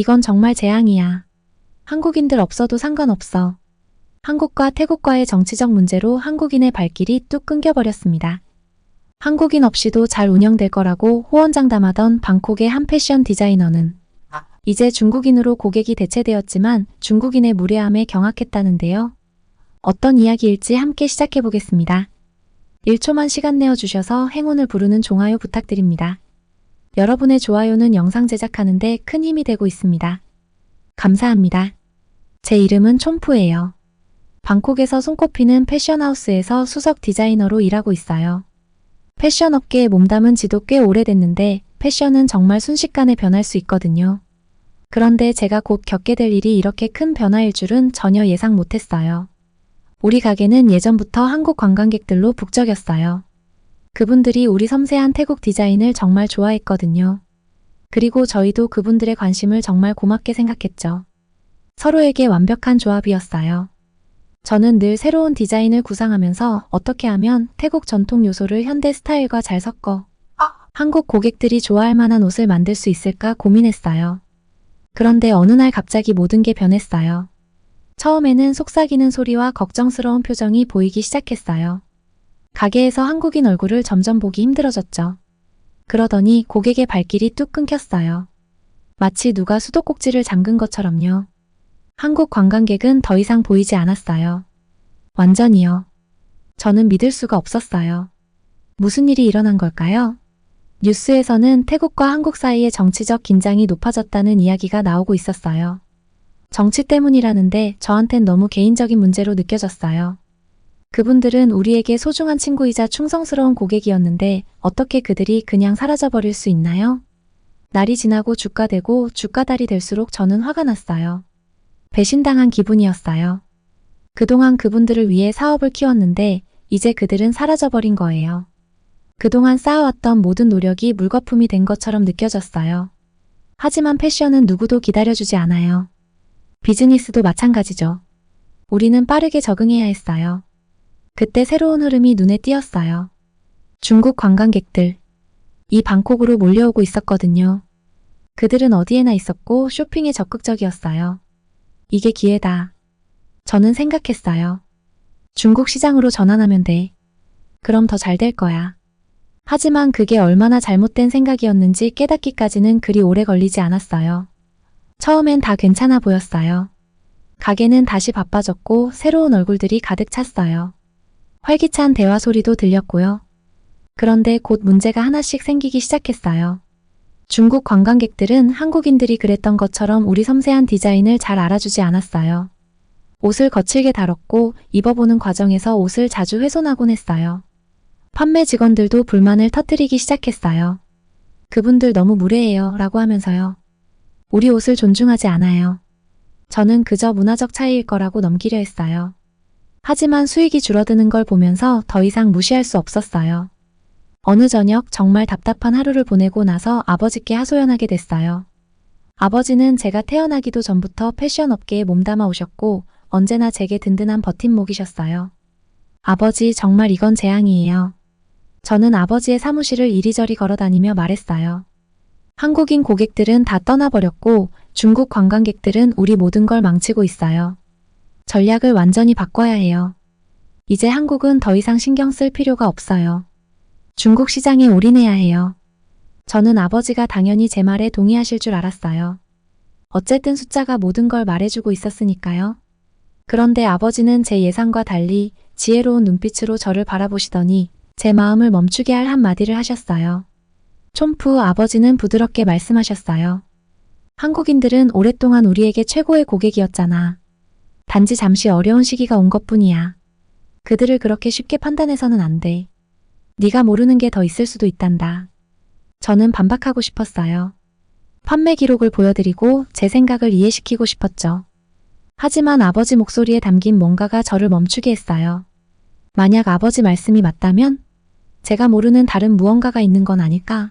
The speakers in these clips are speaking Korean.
이건 정말 재앙이야. 한국인들 없어도 상관없어. 한국과 태국과의 정치적 문제로 한국인의 발길이 뚝 끊겨버렸습니다. 한국인 없이도 잘 운영될 거라고 호언장담하던 방콕의 한 패션 디자이너는 이제 중국인으로 고객이 대체되었지만 중국인의 무례함에 경악했다는데요. 어떤 이야기일지 함께 시작해 보겠습니다. 1초만 시간 내어 주셔서 행운을 부르는 좋아요 부탁드립니다. 여러분의 좋아요는 영상 제작하는데 큰 힘이 되고 있습니다. 감사합니다. 제 이름은 촌푸예요. 방콕에서 손꼽히는 패션하우스에서 수석 디자이너로 일하고 있어요. 패션 업계에 몸담은 지도 꽤 오래됐는데 패션은 정말 순식간에 변할 수 있거든요. 그런데 제가 곧 겪게 될 일이 이렇게 큰 변화일 줄은 전혀 예상 못했어요. 우리 가게는 예전부터 한국 관광객들로 북적였어요. 그분들이 우리 섬세한 태국 디자인을 정말 좋아했거든요. 그리고 저희도 그분들의 관심을 정말 고맙게 생각했죠. 서로에게 완벽한 조합이었어요. 저는 늘 새로운 디자인을 구상하면서 어떻게 하면 태국 전통 요소를 현대 스타일과 잘 섞어 한국 고객들이 좋아할 만한 옷을 만들 수 있을까 고민했어요. 그런데 어느 날 갑자기 모든 게 변했어요. 처음에는 속삭이는 소리와 걱정스러운 표정이 보이기 시작했어요. 가게에서 한국인 얼굴을 점점 보기 힘들어졌죠. 그러더니 고객의 발길이 뚝 끊겼어요. 마치 누가 수도꼭지를 잠근 것처럼요. 한국 관광객은 더 이상 보이지 않았어요. 완전히요. 저는 믿을 수가 없었어요. 무슨 일이 일어난 걸까요? 뉴스에서는 태국과 한국 사이의 정치적 긴장이 높아졌다는 이야기가 나오고 있었어요. 정치 때문이라는데 저한텐 너무 개인적인 문제로 느껴졌어요. 그분들은 우리에게 소중한 친구이자 충성스러운 고객이었는데 어떻게 그들이 그냥 사라져버릴 수 있나요? 날이 지나고 주가 되고 주가달이 될수록 저는 화가 났어요. 배신당한 기분이었어요. 그동안 그분들을 위해 사업을 키웠는데 이제 그들은 사라져버린 거예요. 그동안 쌓아왔던 모든 노력이 물거품이 된 것처럼 느껴졌어요. 하지만 패션은 누구도 기다려주지 않아요. 비즈니스도 마찬가지죠. 우리는 빠르게 적응해야 했어요. 그때 새로운 흐름이 눈에 띄었어요. 중국 관광객들. 이 방콕으로 몰려오고 있었거든요. 그들은 어디에나 있었고 쇼핑에 적극적이었어요. 이게 기회다. 저는 생각했어요. 중국 시장으로 전환하면 돼. 그럼 더 잘 될 거야. 하지만 그게 얼마나 잘못된 생각이었는지 깨닫기까지는 그리 오래 걸리지 않았어요. 처음엔 다 괜찮아 보였어요. 가게는 다시 바빠졌고 새로운 얼굴들이 가득 찼어요. 활기찬 대화 소리도 들렸고요. 그런데 곧 문제가 하나씩 생기기 시작했어요. 중국 관광객들은 한국인들이 그랬던 것처럼 우리 섬세한 디자인을 잘 알아주지 않았어요. 옷을 거칠게 다뤘고 입어보는 과정에서 옷을 자주 훼손하곤 했어요. 판매 직원들도 불만을 터뜨리기 시작했어요. 그분들 너무 무례해요 라고 하면서요. 우리 옷을 존중하지 않아요. 저는 그저 문화적 차이일 거라고 넘기려 했어요. 하지만 수익이 줄어드는 걸 보면서 더 이상 무시할 수 없었어요. 어느 저녁 정말 답답한 하루를 보내고 나서 아버지께 하소연하게 됐어요. 아버지는 제가 태어나기도 전부터 패션 업계에 몸담아 오셨고 언제나 제게 든든한 버팀목이셨어요. 아버지 정말 이건 재앙이에요. 저는 아버지의 사무실을 이리저리 걸어다니며 말했어요. 한국인 고객들은 다 떠나버렸고 중국 관광객들은 우리 모든 걸 망치고 있어요. 전략을 완전히 바꿔야 해요. 이제 한국은 더 이상 신경 쓸 필요가 없어요. 중국 시장에 올인해야 해요. 저는 아버지가 당연히 제 말에 동의하실 줄 알았어요. 어쨌든 숫자가 모든 걸 말해주고 있었으니까요. 그런데 아버지는 제 예상과 달리 지혜로운 눈빛으로 저를 바라보시더니 제 마음을 멈추게 할 한마디를 하셨어요. 촌프 아버지는 부드럽게 말씀하셨어요. 한국인들은 오랫동안 우리에게 최고의 고객이었잖아. 단지 잠시 어려운 시기가 온 것뿐이야. 그들을 그렇게 쉽게 판단해서는 안 돼. 네가 모르는 게 더 있을 수도 있단다. 저는 반박하고 싶었어요. 판매 기록을 보여드리고 제 생각을 이해시키고 싶었죠. 하지만 아버지 목소리에 담긴 뭔가가 저를 멈추게 했어요. 만약 아버지 말씀이 맞다면 제가 모르는 다른 무언가가 있는 건 아닐까?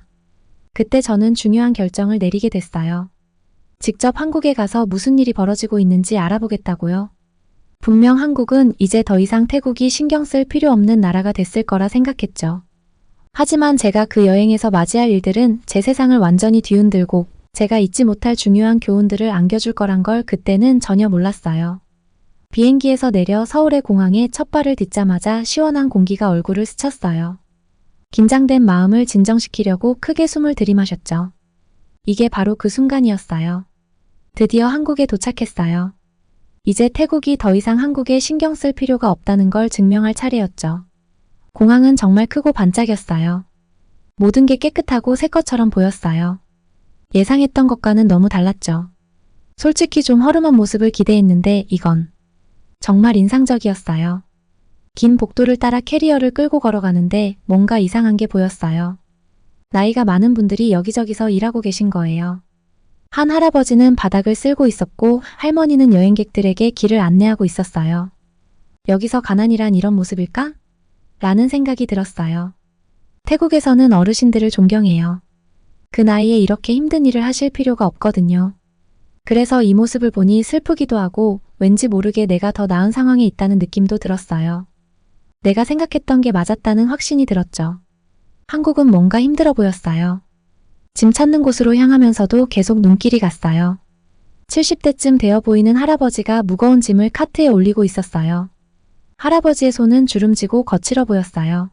그때 저는 중요한 결정을 내리게 됐어요. 직접 한국에 가서 무슨 일이 벌어지고 있는지 알아보겠다고요. 분명 한국은 이제 더 이상 태국이 신경 쓸 필요 없는 나라가 됐을 거라 생각했죠. 하지만 제가 그 여행에서 맞이할 일들은 제 세상을 완전히 뒤흔들고 제가 잊지 못할 중요한 교훈들을 안겨줄 거란 걸 그때는 전혀 몰랐어요. 비행기에서 내려 서울의 공항에 첫 발을 딛자마자 시원한 공기가 얼굴을 스쳤어요. 긴장된 마음을 진정시키려고 크게 숨을 들이마셨죠. 이게 바로 그 순간이었어요. 드디어 한국에 도착했어요. 이제 태국이 더 이상 한국에 신경 쓸 필요가 없다는 걸 증명할 차례였죠. 공항은 정말 크고 반짝였어요. 모든 게 깨끗하고 새 것처럼 보였어요. 예상했던 것과는 너무 달랐죠. 솔직히 좀 허름한 모습을 기대했는데 이건 정말 인상적이었어요. 긴 복도를 따라 캐리어를 끌고 걸어가는데 뭔가 이상한 게 보였어요. 나이가 많은 분들이 여기저기서 일하고 계신 거예요. 한 할아버지는 바닥을 쓸고 있었고 할머니는 여행객들에게 길을 안내하고 있었어요. 여기서 가난이란 이런 모습일까? 라는 생각이 들었어요. 태국에서는 어르신들을 존경해요. 그 나이에 이렇게 힘든 일을 하실 필요가 없거든요. 그래서 이 모습을 보니 슬프기도 하고 왠지 모르게 내가 더 나은 상황에 있다는 느낌도 들었어요. 내가 생각했던 게 맞았다는 확신이 들었죠. 한국은 뭔가 힘들어 보였어요. 짐 찾는 곳으로 향하면서도 계속 눈길이 갔어요. 70대쯤 되어 보이는 할아버지가 무거운 짐을 카트에 올리고 있었어요. 할아버지의 손은 주름지고 거칠어 보였어요.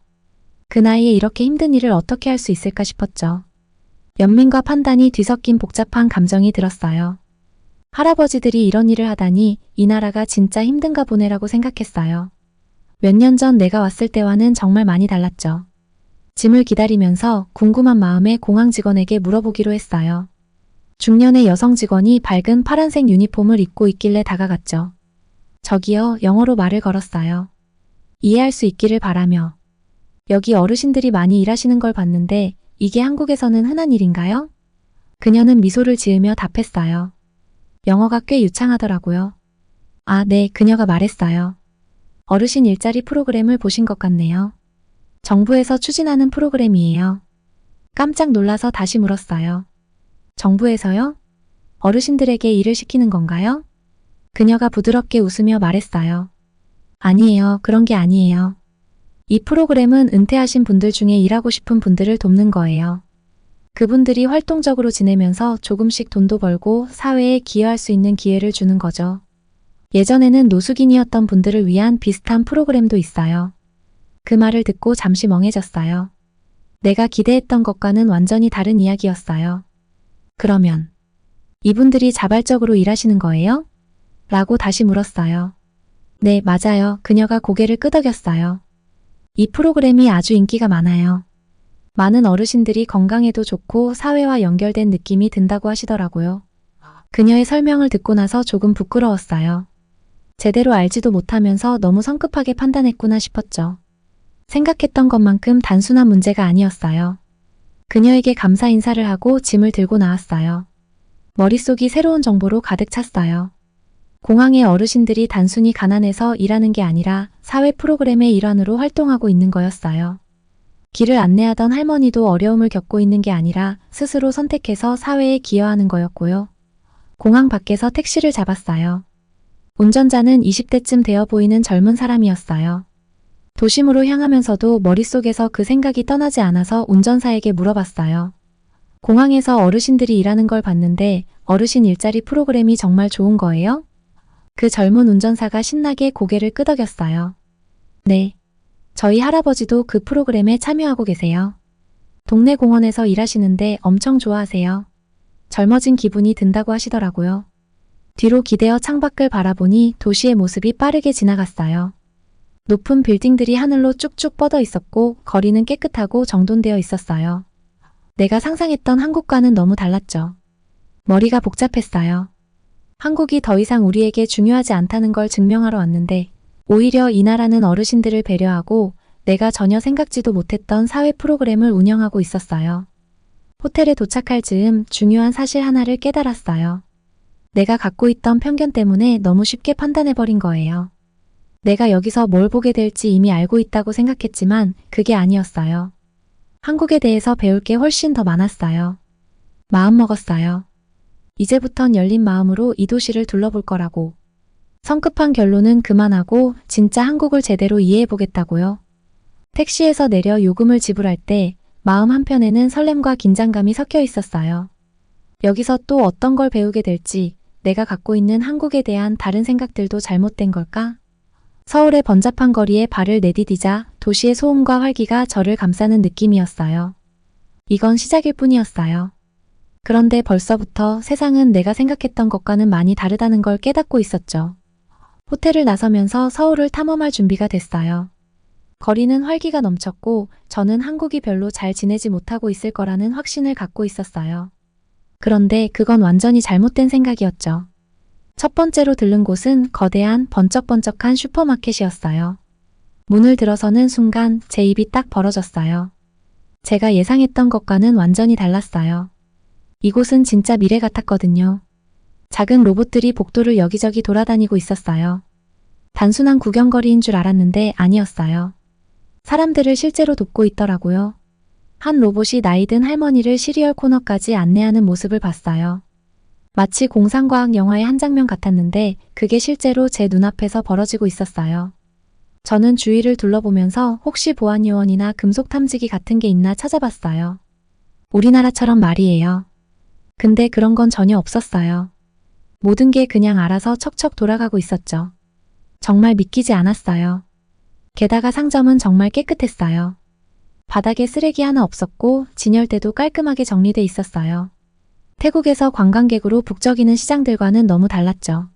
그 나이에 이렇게 힘든 일을 어떻게 할 수 있을까 싶었죠. 연민과 판단이 뒤섞인 복잡한 감정이 들었어요. 할아버지들이 이런 일을 하다니 이 나라가 진짜 힘든가 보네라고 생각했어요. 몇 년 전 내가 왔을 때와는 정말 많이 달랐죠. 짐을 기다리면서 궁금한 마음에 공항 직원에게 물어보기로 했어요. 중년의 여성 직원이 밝은 파란색 유니폼을 입고 있길래 다가갔죠. 저기요, 영어로 말을 걸었어요. 이해할 수 있기를 바라며. 여기 어르신들이 많이 일하시는 걸 봤는데 이게 한국에서는 흔한 일인가요? 그녀는 미소를 지으며 답했어요. 영어가 꽤 유창하더라고요. 아, 네, 그녀가 말했어요. 어르신 일자리 프로그램을 보신 것 같네요. 정부에서 추진하는 프로그램이에요. 깜짝 놀라서 다시 물었어요. 정부에서요? 어르신들에게 일을 시키는 건가요? 그녀가 부드럽게 웃으며 말했어요. 아니에요. 그런 게 아니에요. 이 프로그램은 은퇴하신 분들 중에 일하고 싶은 분들을 돕는 거예요. 그분들이 활동적으로 지내면서 조금씩 돈도 벌고 사회에 기여할 수 있는 기회를 주는 거죠. 예전에는 노숙인이었던 분들을 위한 비슷한 프로그램도 있어요. 그 말을 듣고 잠시 멍해졌어요. 내가 기대했던 것과는 완전히 다른 이야기였어요. 그러면 이분들이 자발적으로 일하시는 거예요? 라고 다시 물었어요. 네, 맞아요. 그녀가 고개를 끄덕였어요. 이 프로그램이 아주 인기가 많아요. 많은 어르신들이 건강에도 좋고 사회와 연결된 느낌이 든다고 하시더라고요. 그녀의 설명을 듣고 나서 조금 부끄러웠어요. 제대로 알지도 못하면서 너무 성급하게 판단했구나 싶었죠. 생각했던 것만큼 단순한 문제가 아니었어요. 그녀에게 감사 인사를 하고 짐을 들고 나왔어요. 머릿속이 새로운 정보로 가득 찼어요. 공항의 어르신들이 단순히 가난해서 일하는 게 아니라 사회 프로그램의 일환으로 활동하고 있는 거였어요. 길을 안내하던 할머니도 어려움을 겪고 있는 게 아니라 스스로 선택해서 사회에 기여하는 거였고요. 공항 밖에서 택시를 잡았어요. 운전자는 20대쯤 되어 보이는 젊은 사람이었어요. 도심으로 향하면서도 머릿속에서 그 생각이 떠나지 않아서 운전사에게 물어봤어요. 공항에서 어르신들이 일하는 걸 봤는데 어르신 일자리 프로그램이 정말 좋은 거예요? 그 젊은 운전사가 신나게 고개를 끄덕였어요. 네. 저희 할아버지도 그 프로그램에 참여하고 계세요. 동네 공원에서 일하시는데 엄청 좋아하세요. 젊어진 기분이 든다고 하시더라고요. 뒤로 기대어 창밖을 바라보니 도시의 모습이 빠르게 지나갔어요. 높은 빌딩들이 하늘로 쭉쭉 뻗어 있었고 거리는 깨끗하고 정돈되어 있었어요. 내가 상상했던 한국과는 너무 달랐죠. 머리가 복잡했어요. 한국이 더 이상 우리에게 중요하지 않다는 걸 증명하러 왔는데 오히려 이 나라는 어르신들을 배려하고 내가 전혀 생각지도 못했던 사회 프로그램을 운영하고 있었어요. 호텔에 도착할 즈음 중요한 사실 하나를 깨달았어요. 내가 갖고 있던 편견 때문에 너무 쉽게 판단해버린 거예요. 내가 여기서 뭘 보게 될지 이미 알고 있다고 생각했지만 그게 아니었어요. 한국에 대해서 배울 게 훨씬 더 많았어요. 마음 먹었어요. 이제부턴 열린 마음으로 이 도시를 둘러볼 거라고. 성급한 결론은 그만하고 진짜 한국을 제대로 이해해 보겠다고요. 택시에서 내려 요금을 지불할 때 마음 한편에는 설렘과 긴장감이 섞여 있었어요. 여기서 또 어떤 걸 배우게 될지 내가 갖고 있는 한국에 대한 다른 생각들도 잘못된 걸까? 서울의 번잡한 거리에 발을 내디디자 도시의 소음과 활기가 저를 감싸는 느낌이었어요. 이건 시작일 뿐이었어요. 그런데 벌써부터 세상은 내가 생각했던 것과는 많이 다르다는 걸 깨닫고 있었죠. 호텔을 나서면서 서울을 탐험할 준비가 됐어요. 거리는 활기가 넘쳤고 저는 한국이 별로 잘 지내지 못하고 있을 거라는 확신을 갖고 있었어요. 그런데 그건 완전히 잘못된 생각이었죠. 첫 번째로 들른 곳은 거대한 번쩍번쩍한 슈퍼마켓이었어요. 문을 들어서는 순간 제 입이 딱 벌어졌어요. 제가 예상했던 것과는 완전히 달랐어요. 이곳은 진짜 미래 같았거든요. 작은 로봇들이 복도를 여기저기 돌아다니고 있었어요. 단순한 구경거리인 줄 알았는데 아니었어요. 사람들을 실제로 돕고 있더라고요. 한 로봇이 나이든 할머니를 시리얼 코너까지 안내하는 모습을 봤어요. 마치 공상과학 영화의 한 장면 같았는데 그게 실제로 제 눈앞에서 벌어지고 있었어요. 저는 주위를 둘러보면서 혹시 보안요원이나 금속 탐지기 같은 게 있나 찾아봤어요. 우리나라처럼 말이에요. 근데 그런 건 전혀 없었어요. 모든 게 그냥 알아서 척척 돌아가고 있었죠. 정말 믿기지 않았어요. 게다가 상점은 정말 깨끗했어요. 바닥에 쓰레기 하나 없었고 진열대도 깔끔하게 정리돼 있었어요. 태국에서 관광객으로 북적이는 시장들과는 너무 달랐죠.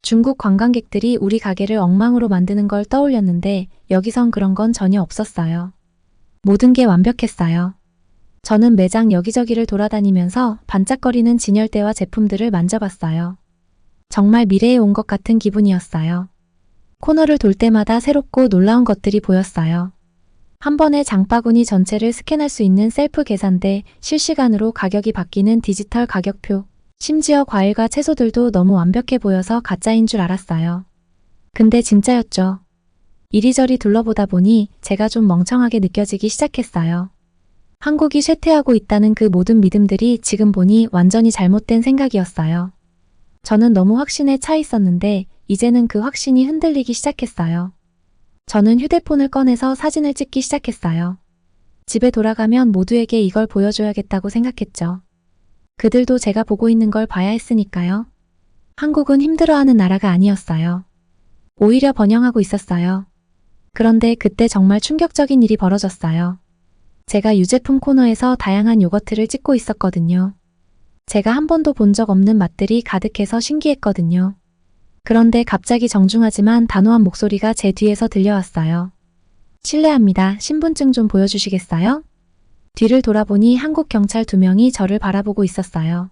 중국 관광객들이 우리 가게를 엉망으로 만드는 걸 떠올렸는데 여기선 그런 건 전혀 없었어요. 모든 게 완벽했어요. 저는 매장 여기저기를 돌아다니면서 반짝거리는 진열대와 제품들을 만져봤어요. 정말 미래에 온 것 같은 기분이었어요. 코너를 돌 때마다 새롭고 놀라운 것들이 보였어요. 한 번에 장바구니 전체를 스캔할 수 있는 셀프 계산대, 실시간으로 가격이 바뀌는 디지털 가격표, 심지어 과일과 채소들도 너무 완벽해 보여서 가짜인 줄 알았어요. 근데 진짜였죠. 이리저리 둘러보다 보니 제가 좀 멍청하게 느껴지기 시작했어요. 한국이 쇠퇴하고 있다는 그 모든 믿음들이 지금 보니 완전히 잘못된 생각이었어요. 저는 너무 확신에 차 있었는데 이제는 그 확신이 흔들리기 시작했어요. 저는 휴대폰을 꺼내서 사진을 찍기 시작했어요. 집에 돌아가면 모두에게 이걸 보여줘야겠다고 생각했죠. 그들도 제가 보고 있는 걸 봐야 했으니까요. 한국은 힘들어하는 나라가 아니었어요. 오히려 번영하고 있었어요. 그런데 그때 정말 충격적인 일이 벌어졌어요. 제가 유제품 코너에서 다양한 요거트를 찍고 있었거든요. 제가 한 번도 본 적 없는 맛들이 가득해서 신기했거든요. 그런데 갑자기 정중하지만 단호한 목소리가 제 뒤에서 들려왔어요. 실례합니다. 신분증 좀 보여주시겠어요? 뒤를 돌아보니 한국 경찰 두 명이 저를 바라보고 있었어요.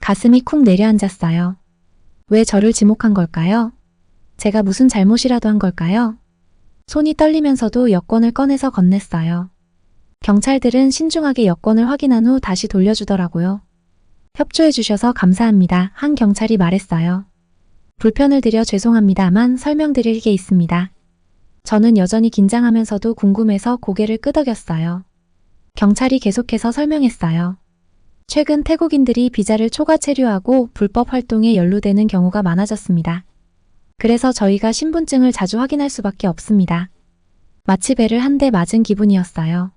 가슴이 쿵 내려앉았어요. 왜 저를 지목한 걸까요? 제가 무슨 잘못이라도 한 걸까요? 손이 떨리면서도 여권을 꺼내서 건넸어요. 경찰들은 신중하게 여권을 확인한 후 다시 돌려주더라고요. 협조해 주셔서 감사합니다. 한 경찰이 말했어요. 불편을 드려 죄송합니다만 설명드릴 게 있습니다. 저는 여전히 긴장하면서도 궁금해서 고개를 끄덕였어요. 경찰이 계속해서 설명했어요. 최근 태국인들이 비자를 초과 체류하고 불법 활동에 연루되는 경우가 많아졌습니다. 그래서 저희가 신분증을 자주 확인할 수밖에 없습니다. 마치 배를 한 대 맞은 기분이었어요.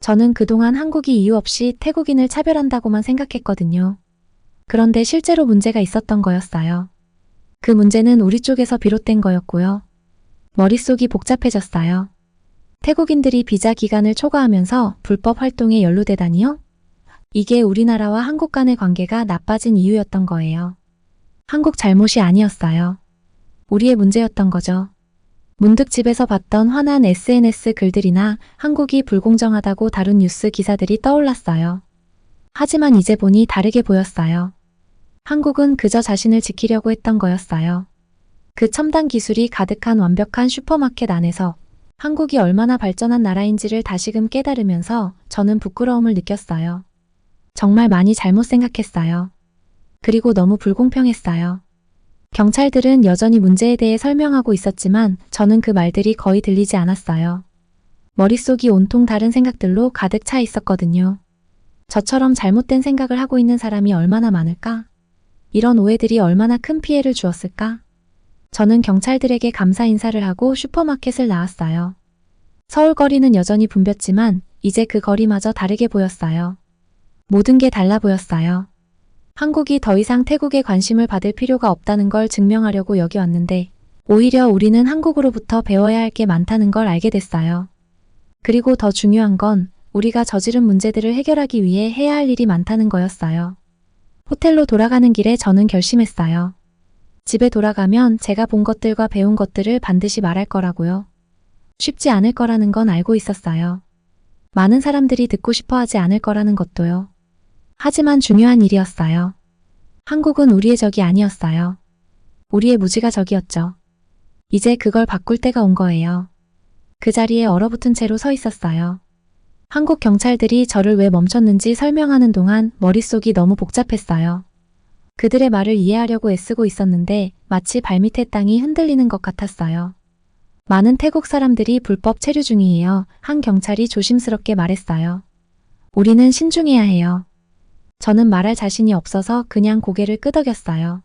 저는 그동안 한국이 이유 없이 태국인을 차별한다고만 생각했거든요. 그런데 실제로 문제가 있었던 거였어요. 그 문제는 우리 쪽에서 비롯된 거였고요. 머릿속이 복잡해졌어요. 태국인들이 비자 기간을 초과하면서 불법 활동에 연루되다니요? 이게 우리나라와 한국 간의 관계가 나빠진 이유였던 거예요. 한국 잘못이 아니었어요. 우리의 문제였던 거죠. 문득 집에서 봤던 화난 SNS 글들이나 한국이 불공정하다고 다룬 뉴스 기사들이 떠올랐어요. 하지만 이제 보니 다르게 보였어요. 한국은 그저 자신을 지키려고 했던 거였어요. 그 첨단 기술이 가득한 완벽한 슈퍼마켓 안에서 한국이 얼마나 발전한 나라인지를 다시금 깨달으면서 저는 부끄러움을 느꼈어요. 정말 많이 잘못 생각했어요. 그리고 너무 불공평했어요. 경찰들은 여전히 문제에 대해 설명하고 있었지만 저는 그 말들이 거의 들리지 않았어요. 머릿속이 온통 다른 생각들로 가득 차 있었거든요. 저처럼 잘못된 생각을 하고 있는 사람이 얼마나 많을까? 이런 오해들이 얼마나 큰 피해를 주었을까? 저는 경찰들에게 감사 인사를 하고 슈퍼마켓을 나왔어요. 서울 거리는 여전히 붐볐지만 이제 그 거리마저 다르게 보였어요. 모든 게 달라 보였어요. 한국이 더 이상 태국에 관심을 받을 필요가 없다는 걸 증명하려고 여기 왔는데 오히려 우리는 한국으로부터 배워야 할 게 많다는 걸 알게 됐어요. 그리고 더 중요한 건 우리가 저지른 문제들을 해결하기 위해 해야 할 일이 많다는 거였어요. 호텔로 돌아가는 길에 저는 결심했어요. 집에 돌아가면 제가 본 것들과 배운 것들을 반드시 말할 거라고요. 쉽지 않을 거라는 건 알고 있었어요. 많은 사람들이 듣고 싶어 하지 않을 거라는 것도요. 하지만 중요한 일이었어요. 한국은 우리의 적이 아니었어요. 우리의 무지가 적이었죠. 이제 그걸 바꿀 때가 온 거예요. 그 자리에 얼어붙은 채로 서 있었어요. 한국 경찰들이 저를 왜 멈췄는지 설명하는 동안 머릿속이 너무 복잡했어요. 그들의 말을 이해하려고 애쓰고 있었는데 마치 발밑의 땅이 흔들리는 것 같았어요. 많은 태국 사람들이 불법 체류 중이에요. 한 경찰이 조심스럽게 말했어요. 우리는 신중해야 해요. 저는 말할 자신이 없어서 그냥 고개를 끄덕였어요.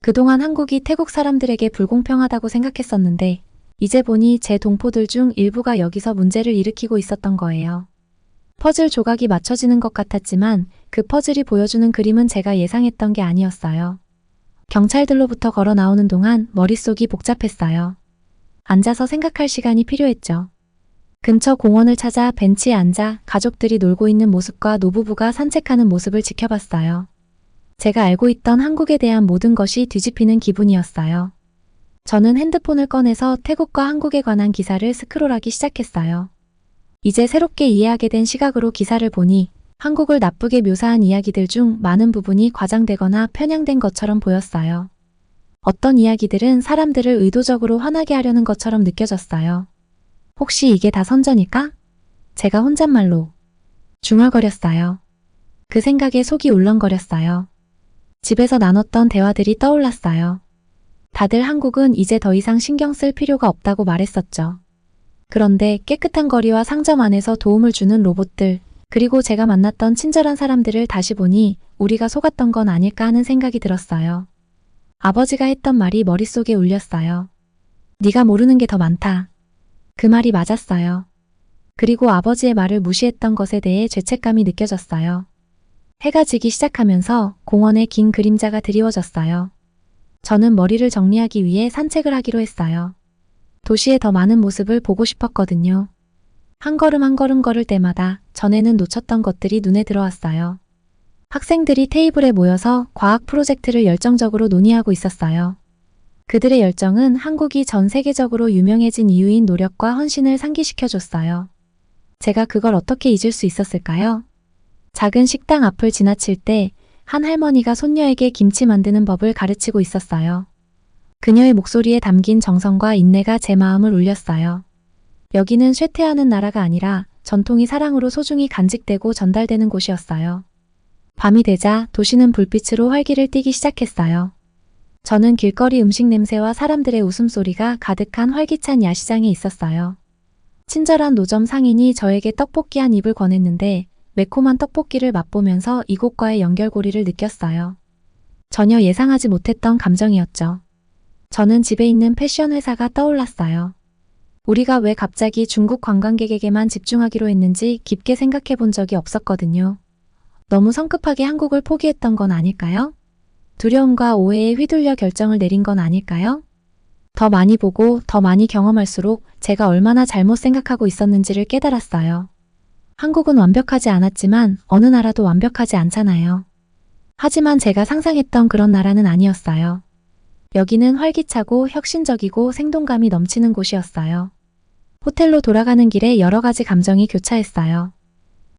그동안 한국이 태국 사람들에게 불공평하다고 생각했었는데 이제 보니 제 동포들 중 일부가 여기서 문제를 일으키고 있었던 거예요. 퍼즐 조각이 맞춰지는 것 같았지만 그 퍼즐이 보여주는 그림은 제가 예상했던 게 아니었어요. 경찰들로부터 걸어 나오는 동안 머릿속이 복잡했어요. 앉아서 생각할 시간이 필요했죠. 근처 공원을 찾아 벤치에 앉아 가족들이 놀고 있는 모습과 노부부가 산책하는 모습을 지켜봤어요. 제가 알고 있던 한국에 대한 모든 것이 뒤집히는 기분이었어요. 저는 핸드폰을 꺼내서 태국과 한국에 관한 기사를 스크롤하기 시작했어요. 이제 새롭게 이해하게 된 시각으로 기사를 보니 한국을 나쁘게 묘사한 이야기들 중 많은 부분이 과장되거나 편향된 것처럼 보였어요. 어떤 이야기들은 사람들을 의도적으로 화나게 하려는 것처럼 느껴졌어요. 혹시 이게 다 선전일까? 제가 혼잣말로 중얼거렸어요. 그 생각에 속이 울렁거렸어요. 집에서 나눴던 대화들이 떠올랐어요. 다들 한국은 이제 더 이상 신경 쓸 필요가 없다고 말했었죠. 그런데 깨끗한 거리와 상점 안에서 도움을 주는 로봇들, 그리고 제가 만났던 친절한 사람들을 다시 보니 우리가 속았던 건 아닐까 하는 생각이 들었어요. 아버지가 했던 말이 머릿속에 울렸어요. 네가 모르는 게 더 많다. 그 말이 맞았어요. 그리고 아버지의 말을 무시했던 것에 대해 죄책감이 느껴졌어요. 해가 지기 시작하면서 공원에 긴 그림자가 드리워졌어요. 저는 머리를 정리하기 위해 산책을 하기로 했어요. 도시의 더 많은 모습을 보고 싶었거든요. 한 걸음 한 걸음 걸을 때마다 전에는 놓쳤던 것들이 눈에 들어왔어요. 학생들이 테이블에 모여서 과학 프로젝트를 열정적으로 논의하고 있었어요. 그들의 열정은 한국이 전 세계적으로 유명해진 이유인 노력과 헌신을 상기시켜줬어요. 제가 그걸 어떻게 잊을 수 있었을까요? 작은 식당 앞을 지나칠 때 한 할머니가 손녀에게 김치 만드는 법을 가르치고 있었어요. 그녀의 목소리에 담긴 정성과 인내가 제 마음을 울렸어요. 여기는 쇠퇴하는 나라가 아니라 전통이 사랑으로 소중히 간직되고 전달되는 곳이었어요. 밤이 되자 도시는 불빛으로 활기를 띠기 시작했어요. 저는 길거리 음식 냄새와 사람들의 웃음소리가 가득한 활기찬 야시장에 있었어요. 친절한 노점 상인이 저에게 떡볶이 한 입을 권했는데 매콤한 떡볶이를 맛보면서 이곳과의 연결고리를 느꼈어요. 전혀 예상하지 못했던 감정이었죠. 저는 집에 있는 패션 회사가 떠올랐어요. 우리가 왜 갑자기 중국 관광객에게만 집중하기로 했는지 깊게 생각해 본 적이 없었거든요. 너무 성급하게 한국을 포기했던 건 아닐까요? 두려움과 오해에 휘둘려 결정을 내린 건 아닐까요? 더 많이 보고 더 많이 경험할수록 제가 얼마나 잘못 생각하고 있었는지를 깨달았어요. 한국은 완벽하지 않았지만 어느 나라도 완벽하지 않잖아요. 하지만 제가 상상했던 그런 나라는 아니었어요. 여기는 활기차고 혁신적이고 생동감이 넘치는 곳이었어요. 호텔로 돌아가는 길에 여러 가지 감정이 교차했어요.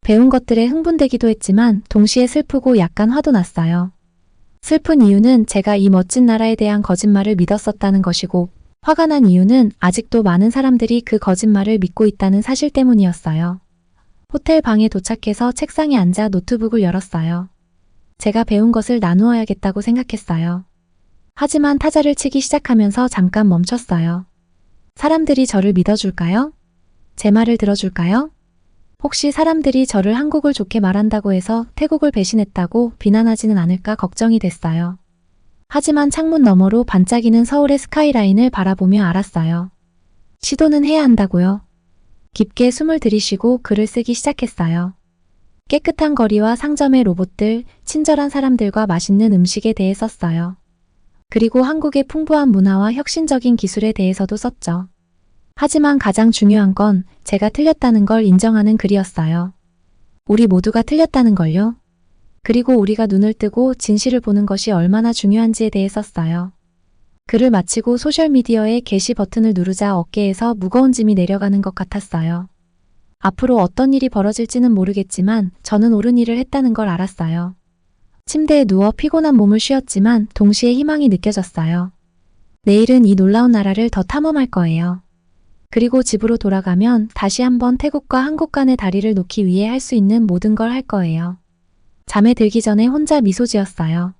배운 것들에 흥분되기도 했지만 동시에 슬프고 약간 화도 났어요. 슬픈 이유는 제가 이 멋진 나라에 대한 거짓말을 믿었었다는 것이고, 화가 난 이유는 아직도 많은 사람들이 그 거짓말을 믿고 있다는 사실 때문이었어요. 호텔 방에 도착해서 책상에 앉아 노트북을 열었어요. 제가 배운 것을 나누어야겠다고 생각했어요. 하지만 타자를 치기 시작하면서 잠깐 멈췄어요. 사람들이 저를 믿어줄까요? 제 말을 들어줄까요? 혹시 사람들이 저를 한국을 좋게 말한다고 해서 태국을 배신했다고 비난하지는 않을까 걱정이 됐어요. 하지만 창문 너머로 반짝이는 서울의 스카이라인을 바라보며 알았어요. 시도는 해야 한다고요. 깊게 숨을 들이쉬고 글을 쓰기 시작했어요. 깨끗한 거리와 상점의 로봇들, 친절한 사람들과 맛있는 음식에 대해 썼어요. 그리고 한국의 풍부한 문화와 혁신적인 기술에 대해서도 썼죠. 하지만 가장 중요한 건 제가 틀렸다는 걸 인정하는 글이었어요. 우리 모두가 틀렸다는 걸요. 그리고 우리가 눈을 뜨고 진실을 보는 것이 얼마나 중요한지에 대해 썼어요. 글을 마치고 소셜미디어에 게시 버튼을 누르자 어깨에서 무거운 짐이 내려가는 것 같았어요. 앞으로 어떤 일이 벌어질지는 모르겠지만 저는 옳은 일을 했다는 걸 알았어요. 침대에 누워 피곤한 몸을 쉬었지만 동시에 희망이 느껴졌어요. 내일은 이 놀라운 나라를 더 탐험할 거예요. 그리고 집으로 돌아가면 다시 한번 태국과 한국 간의 다리를 놓기 위해 할 수 있는 모든 걸 할 거예요. 잠에 들기 전에 혼자 미소 지었어요.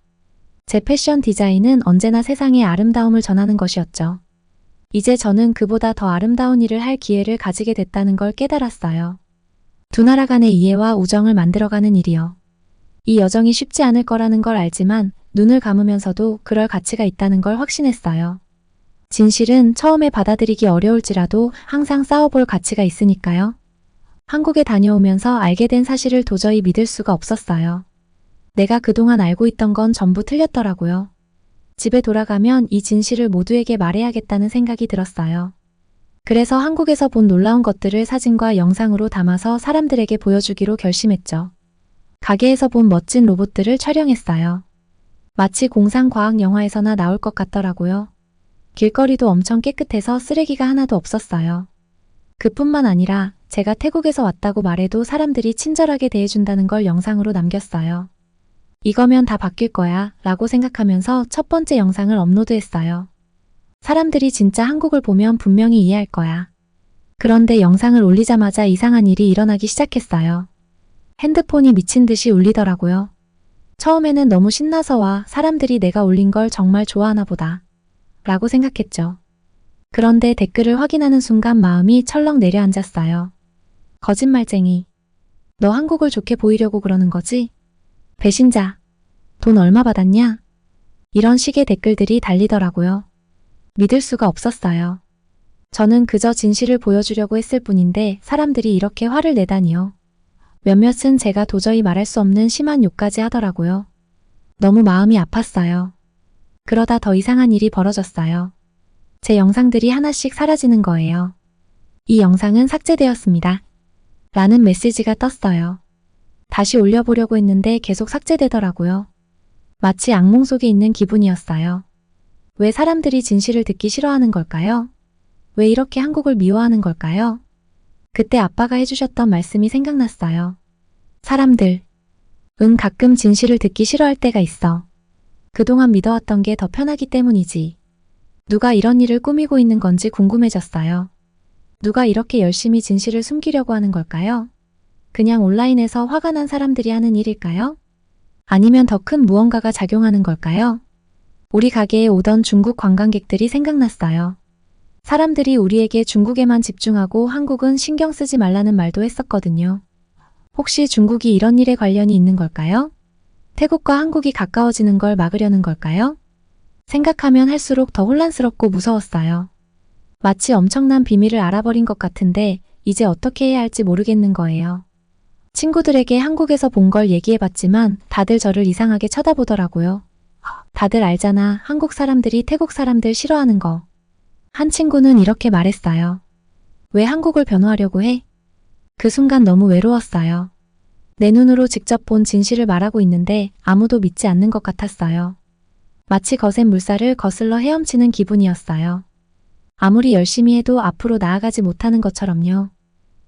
제 패션 디자인은 언제나 세상의 아름다움을 전하는 것이었죠. 이제 저는 그보다 더 아름다운 일을 할 기회를 가지게 됐다는 걸 깨달았어요. 두 나라 간의 이해와 우정을 만들어가는 일이요. 이 여정이 쉽지 않을 거라는 걸 알지만 눈을 감으면서도 그럴 가치가 있다는 걸 확신했어요. 진실은 처음에 받아들이기 어려울지라도 항상 싸워볼 가치가 있으니까요. 한국에 다녀오면서 알게 된 사실을 도저히 믿을 수가 없었어요. 내가 그동안 알고 있던 건 전부 틀렸더라고요. 집에 돌아가면 이 진실을 모두에게 말해야겠다는 생각이 들었어요. 그래서 한국에서 본 놀라운 것들을 사진과 영상으로 담아서 사람들에게 보여주기로 결심했죠. 가게에서 본 멋진 로봇들을 촬영했어요. 마치 공상과학 영화에서나 나올 것 같더라고요. 길거리도 엄청 깨끗해서 쓰레기가 하나도 없었어요. 그뿐만 아니라 제가 태국에서 왔다고 말해도 사람들이 친절하게 대해준다는 걸 영상으로 남겼어요. 이거면 다 바뀔 거야 라고 생각하면서 첫 번째 영상을 업로드했어요. 사람들이 진짜 한국을 보면 분명히 이해할 거야. 그런데 영상을 올리자마자 이상한 일이 일어나기 시작했어요. 핸드폰이 미친 듯이 울리더라고요. 처음에는 너무 신나서와 사람들이 내가 올린 걸 정말 좋아하나 보다. 라고 생각했죠. 그런데 댓글을 확인하는 순간 마음이 철렁 내려앉았어요. 거짓말쟁이. 너 한국을 좋게 보이려고 그러는 거지? 배신자. 돈 얼마 받았냐? 이런 식의 댓글들이 달리더라고요. 믿을 수가 없었어요. 저는 그저 진실을 보여주려고 했을 뿐인데 사람들이 이렇게 화를 내다니요. 몇몇은 제가 도저히 말할 수 없는 심한 욕까지 하더라고요. 너무 마음이 아팠어요. 그러다 더 이상한 일이 벌어졌어요. 제 영상들이 하나씩 사라지는 거예요. 이 영상은 삭제되었습니다. 라는 메시지가 떴어요. 다시 올려보려고 했는데 계속 삭제되더라고요. 마치 악몽 속에 있는 기분이었어요. 왜 사람들이 진실을 듣기 싫어하는 걸까요? 왜 이렇게 한국을 미워하는 걸까요? 그때 아빠가 해주셨던 말씀이 생각났어요. 사람들, 응 가끔 진실을 듣기 싫어할 때가 있어. 그동안 믿어왔던 게 더 편하기 때문이지. 누가 이런 일을 꾸미고 있는 건지 궁금해졌어요. 누가 이렇게 열심히 진실을 숨기려고 하는 걸까요? 그냥 온라인에서 화가 난 사람들이 하는 일일까요? 아니면 더 큰 무언가가 작용하는 걸까요? 우리 가게에 오던 중국 관광객들이 생각났어요. 사람들이 우리에게 중국에만 집중하고 한국은 신경 쓰지 말라는 말도 했었거든요. 혹시 중국이 이런 일에 관련이 있는 걸까요? 태국과 한국이 가까워지는 걸 막으려는 걸까요? 생각하면 할수록 더 혼란스럽고 무서웠어요. 마치 엄청난 비밀을 알아버린 것 같은데 이제 어떻게 해야 할지 모르겠는 거예요. 친구들에게 한국에서 본 걸 얘기해봤지만 다들 저를 이상하게 쳐다보더라고요. 다들 알잖아. 한국 사람들이 태국 사람들 싫어하는 거. 한 친구는 이렇게 말했어요. 왜 한국을 변호하려고 해? 그 순간 너무 외로웠어요. 내 눈으로 직접 본 진실을 말하고 있는데 아무도 믿지 않는 것 같았어요. 마치 거센 물살을 거슬러 헤엄치는 기분이었어요. 아무리 열심히 해도 앞으로 나아가지 못하는 것처럼요.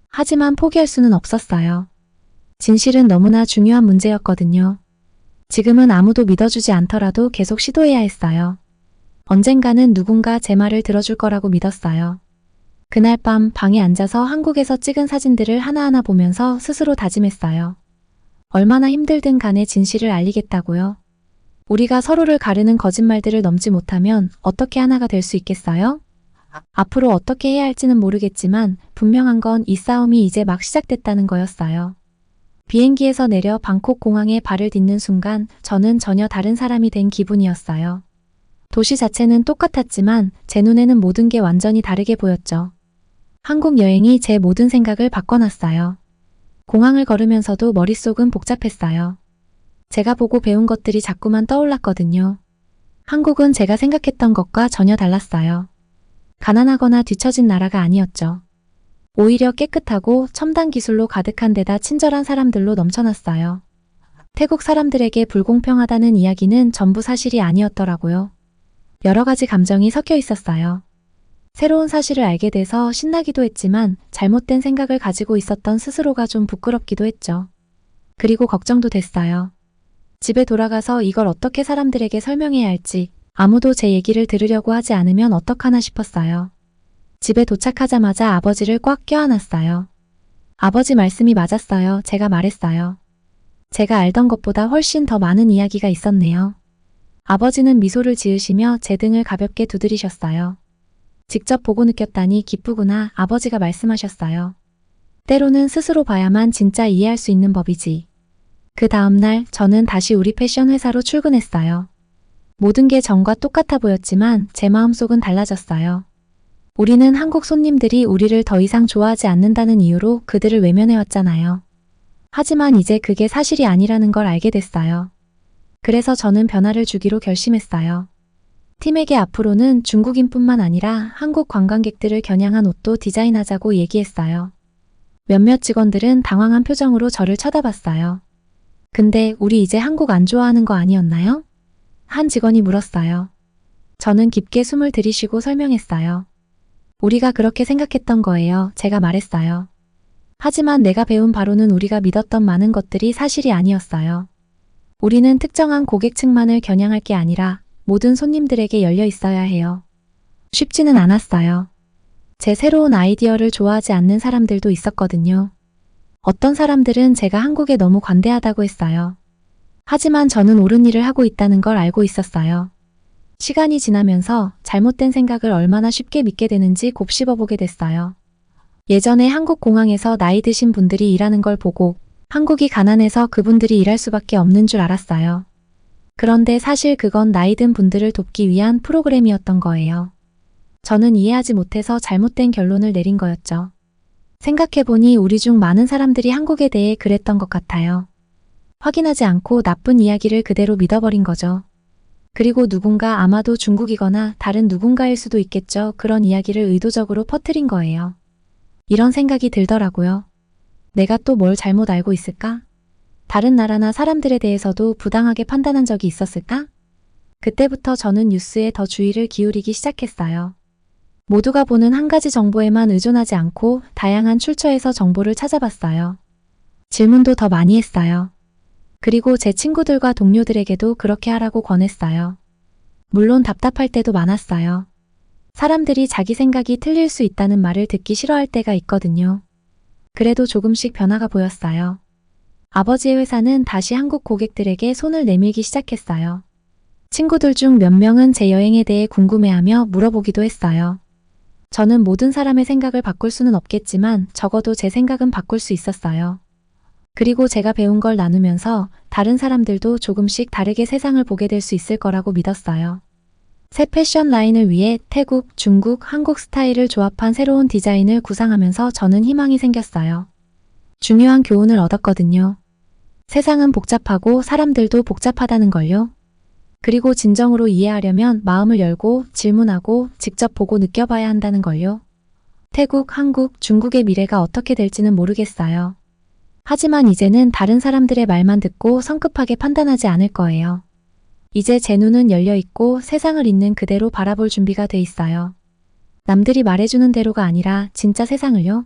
하지만 포기할 수는 없었어요. 진실은 너무나 중요한 문제였거든요. 지금은 아무도 믿어주지 않더라도 계속 시도해야 했어요. 언젠가는 누군가 제 말을 들어줄 거라고 믿었어요. 그날 밤 방에 앉아서 한국에서 찍은 사진들을 하나하나 보면서 스스로 다짐했어요. 얼마나 힘들든 간에 진실을 알리겠다고요. 우리가 서로를 가르는 거짓말들을 넘지 못하면 어떻게 하나가 될 수 있겠어요? 앞으로 어떻게 해야 할지는 모르겠지만 분명한 건 이 싸움이 이제 막 시작됐다는 거였어요. 비행기에서 내려 방콕 공항에 발을 딛는 순간 저는 전혀 다른 사람이 된 기분이었어요. 도시 자체는 똑같았지만 제 눈에는 모든 게 완전히 다르게 보였죠. 한국 여행이 제 모든 생각을 바꿔놨어요. 공항을 걸으면서도 머릿속은 복잡했어요. 제가 보고 배운 것들이 자꾸만 떠올랐거든요. 한국은 제가 생각했던 것과 전혀 달랐어요. 가난하거나 뒤처진 나라가 아니었죠. 오히려 깨끗하고 첨단 기술로 가득한 데다 친절한 사람들로 넘쳐났어요. 태국 사람들에게 불공평하다는 이야기는 전부 사실이 아니었더라고요. 여러 가지 감정이 섞여 있었어요. 새로운 사실을 알게 돼서 신나기도 했지만 잘못된 생각을 가지고 있었던 스스로가 좀 부끄럽기도 했죠. 그리고 걱정도 됐어요. 집에 돌아가서 이걸 어떻게 사람들에게 설명해야 할지 아무도 제 얘기를 들으려고 하지 않으면 어떡하나 싶었어요. 집에 도착하자마자 아버지를 꽉 껴안았어요. 아버지 말씀이 맞았어요. 제가 말했어요. 제가 알던 것보다 훨씬 더 많은 이야기가 있었네요. 아버지는 미소를 지으시며 제 등을 가볍게 두드리셨어요. 직접 보고 느꼈다니 기쁘구나 아버지가 말씀하셨어요. 때로는 스스로 봐야만 진짜 이해할 수 있는 법이지. 그 다음날 저는 다시 우리 패션 회사로 출근했어요. 모든 게 전과 똑같아 보였지만 제 마음속은 달라졌어요. 우리는 한국 손님들이 우리를 더 이상 좋아하지 않는다는 이유로 그들을 외면해왔잖아요. 하지만 이제 그게 사실이 아니라는 걸 알게 됐어요. 그래서 저는 변화를 주기로 결심했어요. 팀에게 앞으로는 중국인뿐만 아니라 한국 관광객들을 겨냥한 옷도 디자인하자고 얘기했어요. 몇몇 직원들은 당황한 표정으로 저를 쳐다봤어요. 근데 우리 이제 한국 안 좋아하는 거 아니었나요? 한 직원이 물었어요. 저는 깊게 숨을 들이쉬고 설명했어요. 우리가 그렇게 생각했던 거예요. 제가 말했어요. 하지만 내가 배운 바로는 우리가 믿었던 많은 것들이 사실이 아니었어요. 우리는 특정한 고객층만을 겨냥할 게 아니라 모든 손님들에게 열려 있어야 해요. 쉽지는 않았어요. 제 새로운 아이디어를 좋아하지 않는 사람들도 있었거든요. 어떤 사람들은 제가 한국에 너무 관대하다고 했어요. 하지만 저는 옳은 일을 하고 있다는 걸 알고 있었어요. 시간이 지나면서 잘못된 생각을 얼마나 쉽게 믿게 되는지 곱씹어보게 됐어요. 예전에 한국 공항에서 나이 드신 분들이 일하는 걸 보고 한국이 가난해서 그분들이 일할 수밖에 없는 줄 알았어요. 그런데 사실 그건 나이 든 분들을 돕기 위한 프로그램이었던 거예요. 저는 이해하지 못해서 잘못된 결론을 내린 거였죠. 생각해보니 우리 중 많은 사람들이 한국에 대해 그랬던 것 같아요. 확인하지 않고 나쁜 이야기를 그대로 믿어버린 거죠. 그리고 누군가 아마도 중국이거나 다른 누군가일 수도 있겠죠. 그런 이야기를 의도적으로 퍼뜨린 거예요. 이런 생각이 들더라고요. 내가 또 뭘 잘못 알고 있을까? 다른 나라나 사람들에 대해서도 부당하게 판단한 적이 있었을까? 그때부터 저는 뉴스에 더 주의를 기울이기 시작했어요. 모두가 보는 한 가지 정보에만 의존하지 않고 다양한 출처에서 정보를 찾아봤어요. 질문도 더 많이 했어요. 그리고 제 친구들과 동료들에게도 그렇게 하라고 권했어요. 물론 답답할 때도 많았어요. 사람들이 자기 생각이 틀릴 수 있다는 말을 듣기 싫어할 때가 있거든요. 그래도 조금씩 변화가 보였어요. 아버지의 회사는 다시 한국 고객들에게 손을 내밀기 시작했어요. 친구들 중 몇 명은 제 여행에 대해 궁금해하며 물어보기도 했어요. 저는 모든 사람의 생각을 바꿀 수는 없겠지만 적어도 제 생각은 바꿀 수 있었어요. 그리고 제가 배운 걸 나누면서 다른 사람들도 조금씩 다르게 세상을 보게 될 수 있을 거라고 믿었어요. 새 패션 라인을 위해 태국, 중국, 한국 스타일을 조합한 새로운 디자인을 구상하면서 저는 희망이 생겼어요. 중요한 교훈을 얻었거든요. 세상은 복잡하고 사람들도 복잡하다는 걸요. 그리고 진정으로 이해하려면 마음을 열고 질문하고 직접 보고 느껴봐야 한다는 걸요. 태국, 한국, 중국의 미래가 어떻게 될지는 모르겠어요. 하지만 이제는 다른 사람들의 말만 듣고 성급하게 판단하지 않을 거예요. 이제 제 눈은 열려 있고 세상을 있는 그대로 바라볼 준비가 돼 있어요. 남들이 말해주는 대로가 아니라 진짜 세상을요.